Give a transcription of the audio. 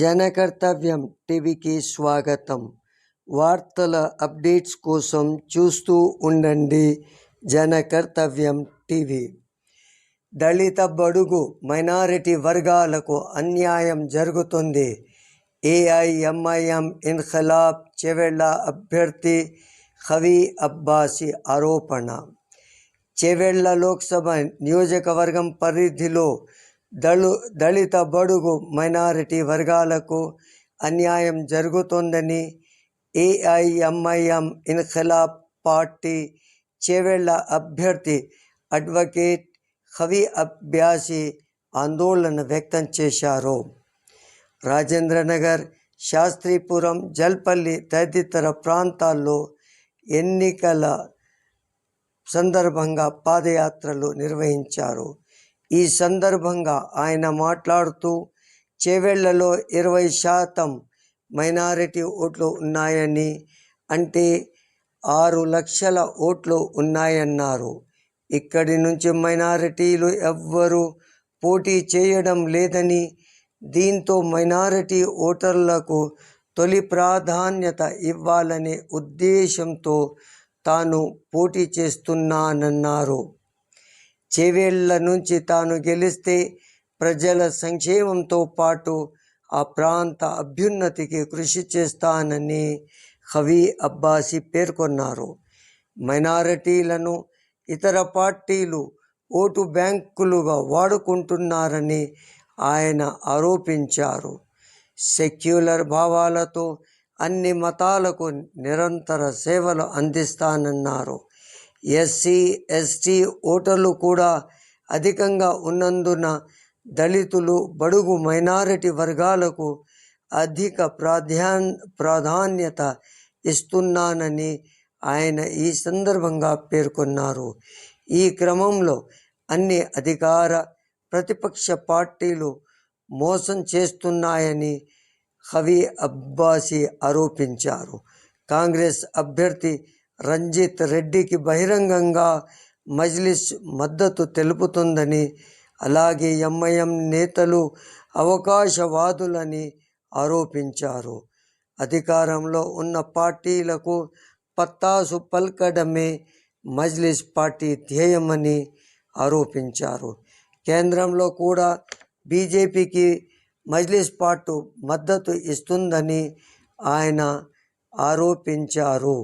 జనకర్తవ్యం టీవీకి స్వాగతం. వార్తల అప్డేట్స్ కోసం చూస్తూ ఉండండి జనకర్తవ్యం టీవీ. దళిత బడుగు మైనారిటీ వర్గాలకు అన్యాయం జరుగుతుంది. ఏఐఎంఐఎం ఇన్ఖలాబ్ చెవెళ్ళ అభ్యర్థి ఖవీ అబ్బాసి ఆరోపణ. చెవెళ్ళ లోక్సభ నియోజకవర్గం పరిధిలో దళు దళిత బడుగు మైనారిటీ వర్గాలకు అన్యాయం జరుగుతోందని ఏఐఎంఐఎం ఇన్ఖిలాబ్ పార్టీ చెవెళ్ళ అభ్యర్థి అడ్వకేట్ హవి అభ్యాసి ఆందోళన వ్యక్తం చేశారు. రాజేంద్రనగర్ శాస్త్రీపురం జల్పల్లి తదితర ప్రాంతాల్లో ఎన్నికల సందర్భంగా పాదయాత్రలు నిర్వహించారు. ఈ సందర్భంగా ఆయన మాట్లాడుతూ చేవెళ్ళలో ఇరవై శాతం మైనారిటీ ఓట్లు ఉన్నాయని అంటే ఆరు లక్షల ఓట్లు ఉన్నాయన్నారు. ఇక్కడి నుంచి మైనారిటీలు ఎవ్వరూ పోటీ చేయడం లేదని దీంతో మైనారిటీ ఓటర్లకు తొలి ప్రాధాన్యత ఇవ్వాలనే ఉద్దేశంతో తాను పోటీ చేస్తున్నానన్నారు. చేవేళ్ళ నుంచి తాను గెలిస్తే ప్రజల సంక్షేమంతో పాటు ఆ ప్రాంత అభ్యున్నతికి కృషి చేస్తానని హవీ అబ్బాసి పేర్కొన్నారు. మైనారిటీలను ఇతర పార్టీలు ఓటు బ్యాంకులుగా వాడుకుంటున్నారని ఆయన ఆరోపించారు. సెక్యులర్ భావాలతో అన్ని మతాలకు నిరంతర సేవలు అందిస్తానన్నారు. ఎస్సీ ఎస్టీ ఓటర్లు కూడా అధికంగా ఉన్నందున దళితులు బడుగు మైనారిటీ వర్గాలకు అధిక ప్రాధాన్ ప్రాధాన్యత ఇస్తున్నానని ఆయన ఈ సందర్భంగా పేర్కొన్నారు. ఈ క్రమంలో అన్ని అధికార ప్రతిపక్ష పార్టీలు మోసం చేస్తున్నాయని హవి అబ్బాసి ఆరోపించారు. కాంగ్రెస్ అభ్యర్థి రంజిత్ రెడ్డికి బహిరంగంగా మజ్లిస్ మద్దతు తెలుపుతుందని అలాగే ఎంఐఎం నేతలు అవకాశవాదులని ఆరోపించారు. అధికారంలో ఉన్న పార్టీలకు పత్తాసు పల్కడమే మజ్లిస్ పార్టీ ధ్యేయమని ఆరోపించారు. కేంద్రంలో కూడా బీజేపీకి మజ్లిస్ పార్టీ మద్దతు ఇస్తుందని ఆయన ఆరోపించారు.